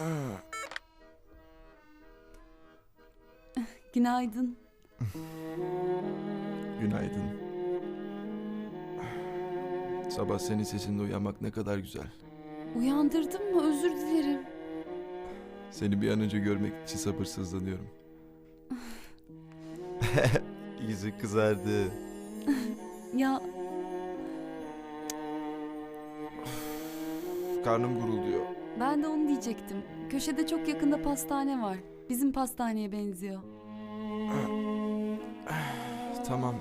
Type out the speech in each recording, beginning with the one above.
Günaydın. Günaydın. Sabah senin sesinde uyanmak ne kadar güzel. Uyandırdım mı? Özür dilerim. Seni bir an önce görmek için sabırsızlanıyorum. Yüzü kızardı. Ya Karnım gurulduyor. Ben de onu diyecektim. Köşede çok yakında pastane var. Bizim pastaneye benziyor. Tamam.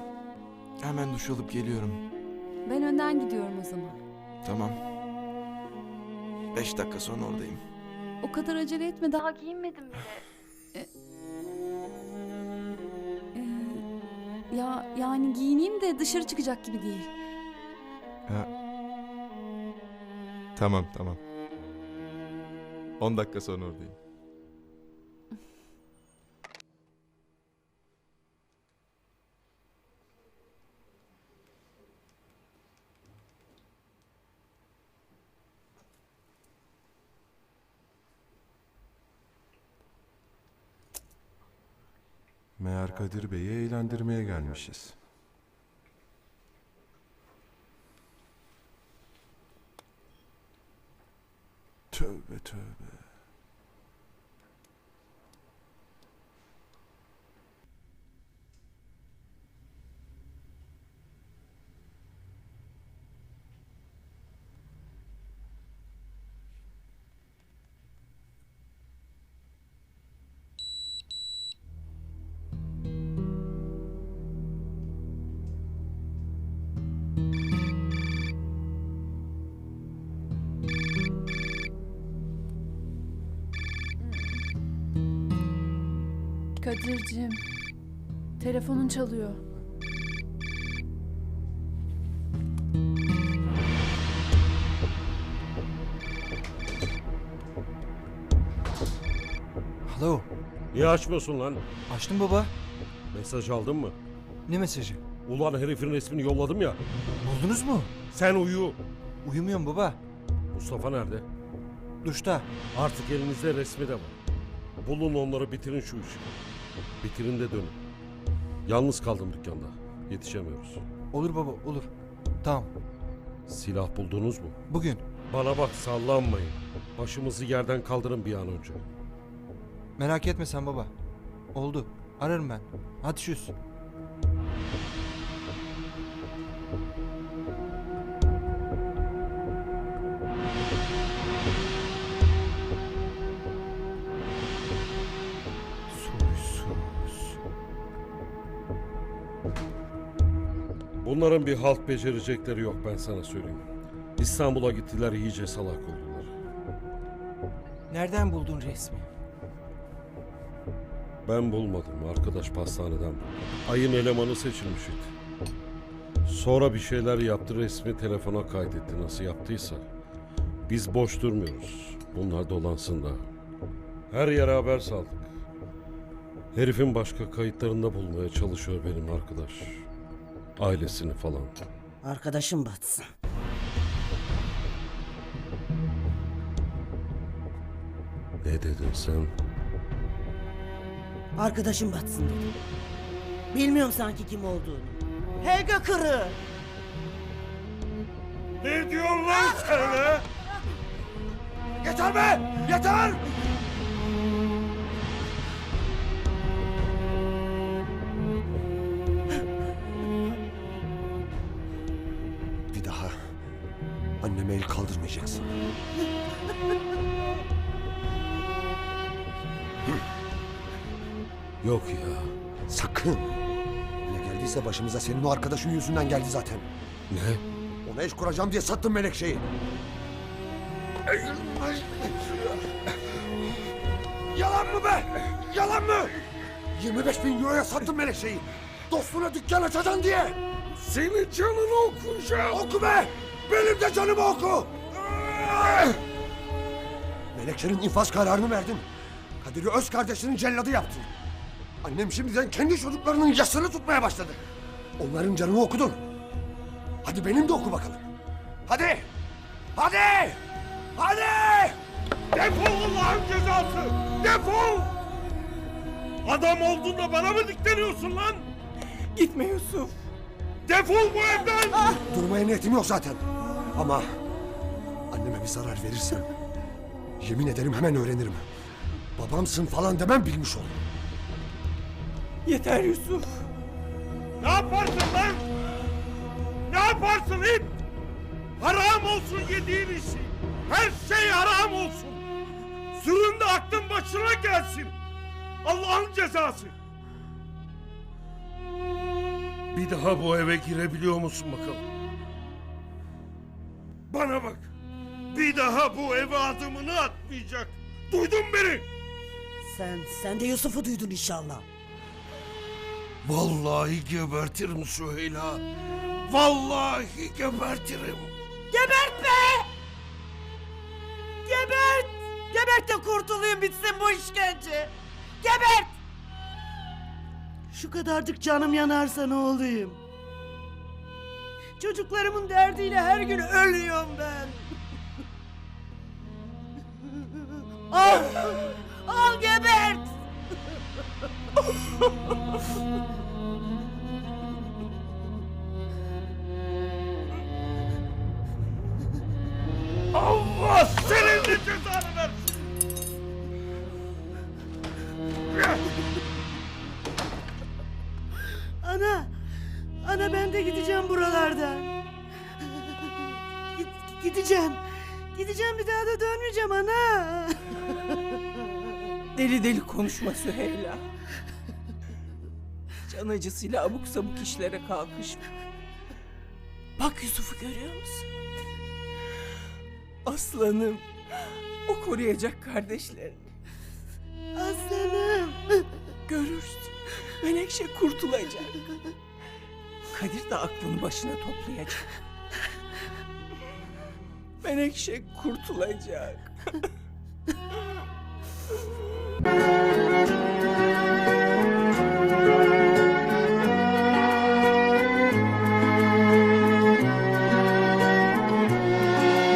Hemen duş alıp geliyorum. Ben önden gidiyorum o zaman. Tamam. Beş dakika sonra oradayım. O kadar acele etme daha giyinmedim bile. E, e, ya yani giyineyim de dışarı çıkacak gibi değil. Ha. Tamam tamam. 10 dakika sonra oradayım. Meğer Kadir Bey'i eğlendirmeye gelmişiz. Tövbe tövbe. Kadir'cim, telefonun çalıyor. Alo, Niye açmıyorsun lan? açtım baba. Mesaj aldın mı? Ne mesajı? Ulan herifin resmini yolladım ya. Buldunuz mu? Sen uyu. Uyumuyorum baba. Mustafa nerede? Duşta. Artık elinizde resmi de var. Bulun onları bitirin şu işi. Bitirin de dönün. Yalnız kaldım dükkanda. Yetişemiyoruz. Olur baba, olur. Tamam, Silah buldunuz mu? bugün. Bana bak sallanmayın. Başımızı yerden kaldırın bir an önce. Merak etme sen baba. Oldu. Ararım ben. Hadi şuş. Bunların bir halt becerecekleri yok ben sana söyleyeyim. İstanbul'a gittiler iyice salak oldular. Nereden buldun resmi? Ben bulmadım. Arkadaş pastaneden buldu. Ayın elemanı seçilmişti. Sonra bir şeyler yaptı resmi telefona kaydetti nasıl yaptıysa. Biz boş durmuyoruz. Bunlar dolansın da. Her yere haber saldık. Herifin başka kayıtlarında bulmaya çalışıyor benim arkadaş. Ailesini falan. Arkadaşım batsın. Ne dedin sen? Arkadaşım batsın dedim. Bilmiyorum sanki kim olduğunu. Helga Kırı. Ne diyorsun lan sen Yeter be! Yeter! Kaldırmayacaksın. Yok ya. Sakın! Ne geldiyse başımıza senin o arkadaşın yüzünden geldi zaten. Ne? Ona eş kuracağım diye sattın Melekşe'yi. Yalan mı be? Yalan mı? 25 bin euroya sattın Melekşe'yi. Dostuna dükkan açacaksın diye. Senin canını okuyacağım. Oku be! Benim de canımı oku! Melekşe'nin infaz kararını verdin. Kadir'i öz kardeşinin celladı yaptın. Annem şimdiden kendi çocuklarının yasını tutmaya başladı. Onların canını okudun. Hadi benim de oku bakalım. Hadi! Hadi! Hadi! Defol Allah'ın cezası! Defol! Adam olduğunda bana mı dikleniyorsun lan? Gitme Yusuf. Defol bu evden! Durmaya niyetim yok zaten. Ama anneme bir zarar verirsen yemin ederim hemen öğrenirim. Babamsın falan demem bilmiş ol. Yeter Yusuf. Ne yaparsın lan? Ne yaparsın it? Haram olsun yediğin işi. Her şey haram olsun. Sürün de aklın başına gelsin. Allah'ın cezası. Bir daha bu eve girebiliyor musun bakalım? Bana bak. Bir daha bu eve adımını atmayacak. Duydun beni? Sen, sen de Yusuf'u duydun inşallah. Vallahi gebertirim Süheyla. Vallahi gebertirim. Gebert be! Gebert! Gebert de kurtulayım bitsin bu işkence. Gebert! Şu kadarcık canım yanarsa ne olayım? Çocuklarımın derdiyle her gün ölüyorum ben. al! Al gebert! Allah senin cezanı gideceğim. Gideceğim bir daha da dönmeyeceğim ana. Deli deli konuşma Süheyla. Can acısıyla abuk sabuk işlere kalkışma. Bak Yusuf'u görüyor musun? Aslanım. O koruyacak kardeşlerini. Aslanım. Görürsün. Menekşe kurtulacak. Kadir de aklını başına toplayacak. Menekşe kurtulacak.